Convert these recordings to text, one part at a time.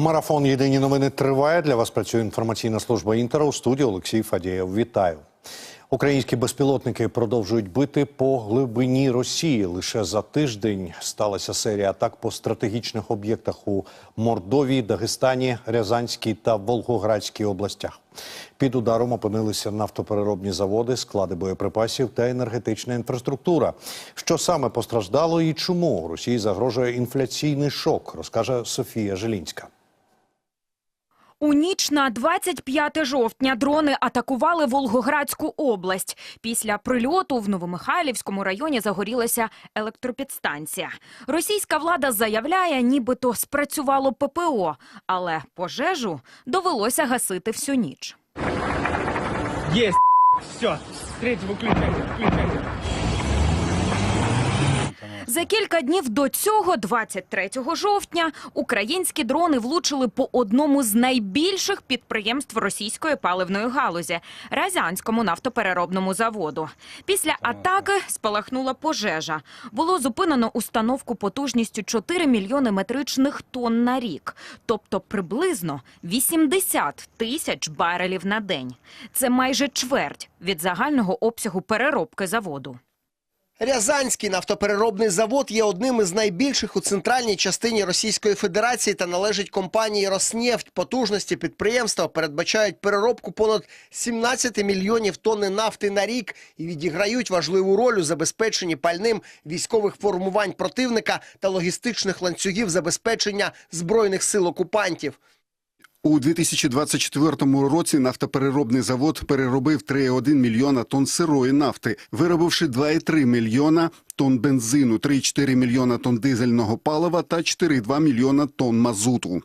Марафон Єдині новини триває. Для вас працює інформаційна служба Інтера у студії Олексій Фадієв. Вітаю. Українські безпілотники продовжують бити по глибині Росії. Лише за тиждень сталася серія атак по стратегічних об'єктах у Мордовії, Дагестані, Рязанській та Волгоградській областях. Під ударом опинилися нафтопереробні заводи, склади боєприпасів та енергетична інфраструктура. Що саме постраждало і чому Росії загрожує інфляційний шок, розкаже Софія Желінська. У ніч на 25 жовтня дрони атакували Волгоградську область. Після прильоту в Новомихайлівському районі загорілася електропідстанція. Російська влада заявляє, нібито спрацювало ППО, але пожежу довелося гасити всю ніч. Есть! Все, с третьего включайте, включайте. За кілька днів до цього, 23 жовтня, українські дрони влучили по одному з найбільших підприємств російської паливної галузі – Рязанському нафтопереробному заводу. Після атаки спалахнула пожежа. Було зупинено установку потужністю 4 мільйони метричних тонн на рік, тобто приблизно 80 тисяч барелів на день. Це майже чверть від загального обсягу переробки заводу. Рязанський нафтопереробний завод є одним із найбільших у центральній частині Російської Федерації та належить компанії «Роснефть». Потужності підприємства передбачають переробку понад 17 мільйонів тонни нафти на рік і відіграють важливу роль у забезпеченні пальним військових формувань противника та логістичних ланцюгів забезпечення збройних сил окупантів. У 2024 році нафтопереробний завод переробив 3,1 мільйона тонн сирої нафти, виробивши 2,3 мільйона тонн бензину, 3,4 мільйона тонн дизельного палива та 4,2 мільйона тонн мазуту.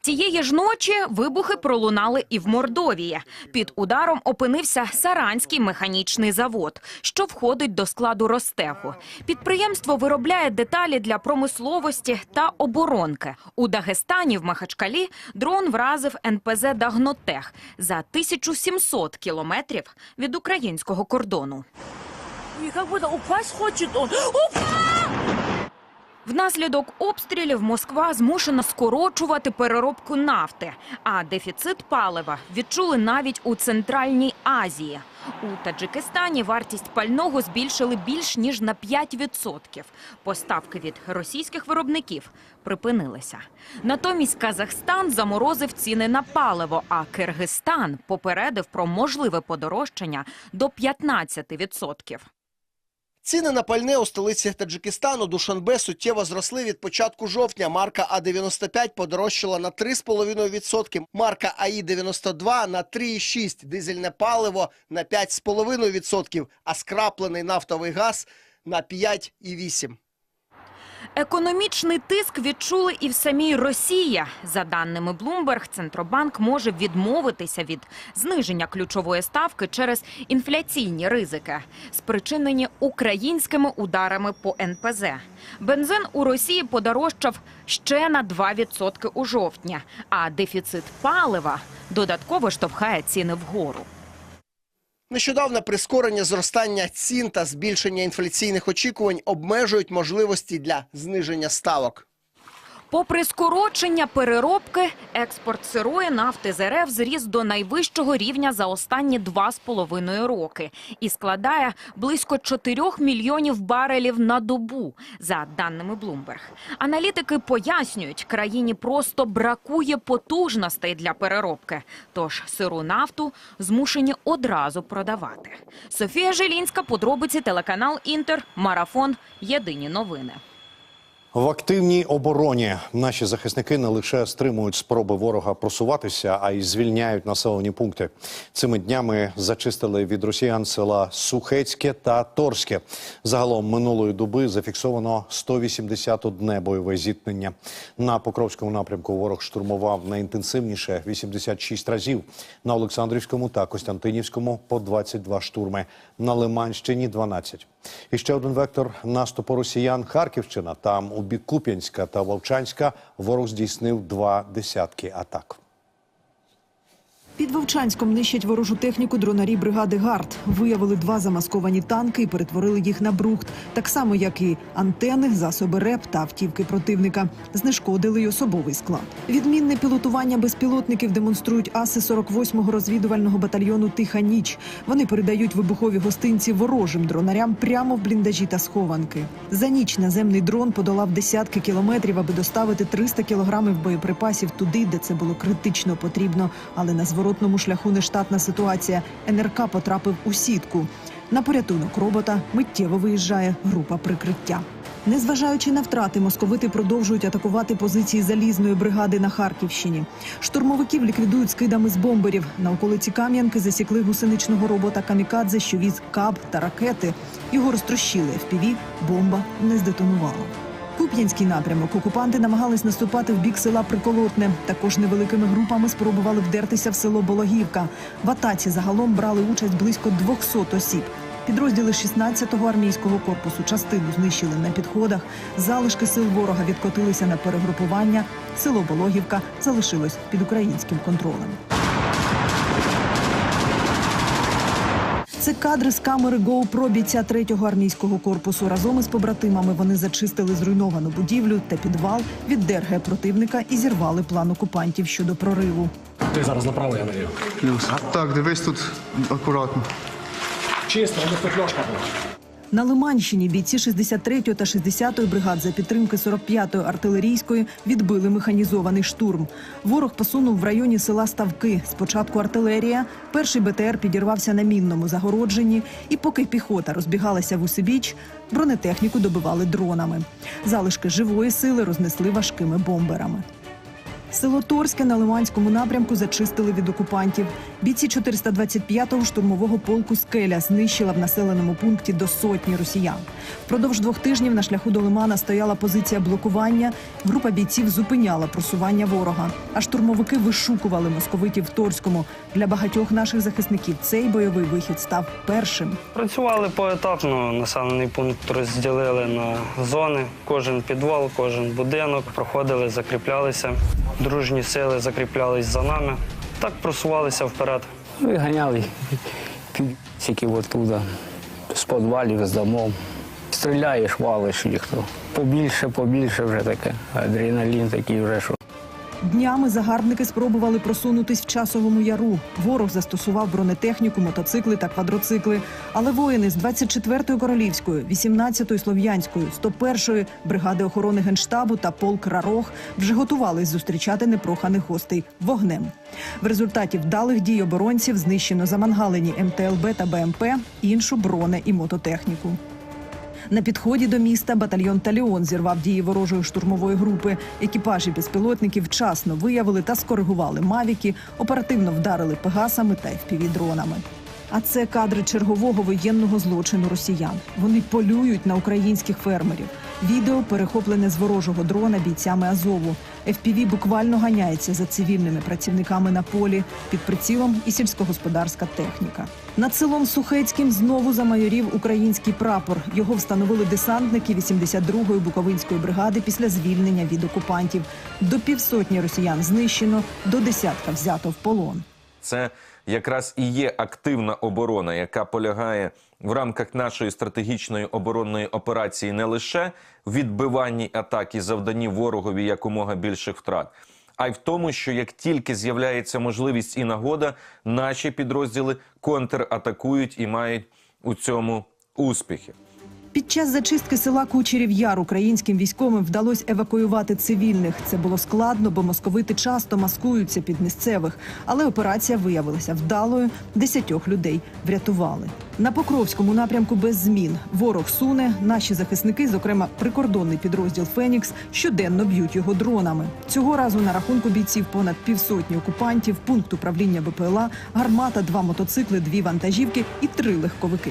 Тієї ж ночі вибухи пролунали і в Мордовії. Під ударом опинився Саранський механічний завод, що входить до складу Ростеху. Підприємство виробляє деталі для промисловості та оборонки. У Дагестані в Махачкалі дрон вразив НПЗ «Дагнотех» за 1700 кілометрів від українського кордону. Как будто упасть хочет он. Внаслідок обстрілів Москва змушена скорочувати переробку нафти, а дефіцит палива відчули навіть у Центральній Азії. У Таджикистані вартість пального збільшили більш ніж на 5%. Поставки від російських виробників припинилися. Натомість Казахстан заморозив ціни на паливо, а Киргизстан попередив про можливе подорожчання до 15%. Ціни на пальне у столиці Таджикистану Душанбе суттєво зросли від початку жовтня. Марка А-95 подорожчала на 3,5%, марка АІ-92 на 3,6%, дизельне паливо на 5,5%, а скраплений нафтовий газ на 5,8%. Економічний тиск відчули і в самій Росії. За даними Bloomberg, Центробанк може відмовитися від зниження ключової ставки через інфляційні ризики, спричинені українськими ударами по НПЗ. Бензин у Росії подорожчав ще на 2% у жовтні, а дефіцит палива додатково штовхає ціни вгору. Нещодавне прискорення зростання цін та збільшення інфляційних очікувань обмежують можливості для зниження ставок. Попри скорочення переробки, експорт сирої нафти з зріс до найвищого рівня за останні два з половиною роки і складає близько 4 мільйонів барелів на добу, за даними Bloomberg. Аналітики пояснюють, країні просто бракує потужностей для переробки, тож сиру нафту змушені одразу продавати. Софія Жилінська, подробиці телеканал Інтер, Марафон, Єдині новини. В активній обороні наші захисники не лише стримують спроби ворога просуватися, а й звільняють населені пункти. Цими днями зачистили від росіян села Сухецьке та Торське. Загалом минулої доби зафіксовано 181 бойове зіткнення. На Покровському напрямку ворог штурмував найінтенсивніше 86 разів. На Олександрівському та Костянтинівському по 22 штурми. На Лиманщині 12. І ще один вектор наступу росіян Харківщина. Там у бік Куп'янська та Вовчанська ворог здійснив два десятки атак. Під Вовчанськом нищать ворожу техніку дронарі бригади ГАРД. Виявили два замасковані танки і перетворили їх на брухт, так само як і антени, засоби РЕП та автівки противника. Знешкодили й особовий склад. Відмінне пілотування безпілотників демонструють аси 48-го розвідувального батальйону Тиха ніч. Вони передають вибухові гостинці ворожим дронарям прямо в бліндажі та схованки. За ніч наземний дрон подолав десятки кілометрів, аби доставити 300 кілограмів боєприпасів туди, де це було критично потрібно. Але на зворотному шляху нештатна ситуація. НРК потрапив у сітку. На порятунок робота миттєво виїжджає група прикриття. Незважаючи на втрати, московити продовжують атакувати позиції залізної бригади на Харківщині. Штурмовиків ліквідують скидами з бомберів. На околиці Кам'янки засікли гусеничного робота Камікадзе, що віз каб та ракети. Його розтрощили FPV, бомба не здетонувала. Куп'янський напрямок окупанти намагались наступати в бік села Приколотне. Також невеликими групами спробували вдертися в село Бологівка. В атаці загалом брали участь близько 200 осіб. Підрозділи 16-го армійського корпусу частину знищили на підходах. Залишки сил ворога відкотилися на перегрупування. Село Бологівка залишилось під українським контролем. Це кадри з камери GoPro бійця 3-го армійського корпусу. Разом із побратимами вони зачистили зруйновану будівлю та підвал від ДРГ противника і зірвали план окупантів щодо прориву. Ти зараз направо, я наліво. Так, дивись тут акуратно. Чисто, аби петльошка була. На Лиманщині бійці 63-ї та 60-ї бригад за підтримки 45-ї артилерійської відбили механізований штурм. Ворог посунув в районі села Ставки. Спочатку артилерія, перший БТР підірвався на мінному загородженні, і поки піхота розбігалася в усебіч, бронетехніку добивали дронами. Залишки живої сили рознесли важкими бомберами. Село Торське на Лиманському напрямку зачистили від окупантів. Бійці 425-го штурмового полку Скеля знищила в населеному пункті до сотні росіян. Впродовж двох тижнів на шляху до Лимана стояла позиція блокування. Група бійців зупиняла просування ворога. А штурмовики вишукували московитів в Торському. Для багатьох наших захисників цей бойовий вихід став першим. Працювали поетапно, населений пункт розділили на зони. Кожен підвал, кожен будинок проходили, закріплялися. Дружні сили закріплялись за нами. Так просувалися вперед. Виганяли тільки оттуда, з підвалів, з домов. Стріляєш, валиш їх. Побільше, побільше вже таке. Адреналін такий вже, що Днями загарбники спробували просунутись в часовому яру. Ворог застосував бронетехніку, мотоцикли та квадроцикли. Але воїни з 24-ї королівської, 18-ї слов'янської, 101-ї бригади охорони генштабу та полк Рарох вже готувались зустрічати непроханих гостей вогнем. В результаті вдалих дій оборонців знищено замангалені МТЛБ та БМП, іншу броне і мототехніку. На підході до міста батальйон Таліон зірвав дії ворожої штурмової групи. Екіпажі безпілотників вчасно виявили та скоригували мавіки, оперативно вдарили пегасами та FPV-дронами. А це кадри чергового воєнного злочину росіян. Вони полюють на українських фермерів. Відео перехоплене з ворожого дрона бійцями Азову. FPV буквально ганяється за цивільними працівниками на полі під прицілом і сільськогосподарська техніка. Над селом Сухецьким знову замайорів український прапор. Його встановили десантники 82-ї Буковинської бригади після звільнення від окупантів. До півсотні росіян знищено, до десятка взято в полон. Це якраз і є активна оборона, яка полягає в рамках нашої стратегічної оборонної операції не лише в відбиванні атак і завданні ворогові якомога більших втрат, а й в тому, що як тільки з'являється можливість і нагода, наші підрозділи контратакують і мають у цьому успіхи. Під час зачистки села Кучерів Яр українським військовим вдалося евакуювати цивільних. Це було складно, бо московити часто маскуються під місцевих. Але операція виявилася вдалою. Десятьох людей врятували. На Покровському напрямку без змін. Ворог суне. Наші захисники, зокрема прикордонний підрозділ Фенікс, щоденно б'ють його дронами. Цього разу на рахунку бійців понад півсотні окупантів, пункт управління БПЛА, гармата, два мотоцикли, дві вантажівки і три легковики.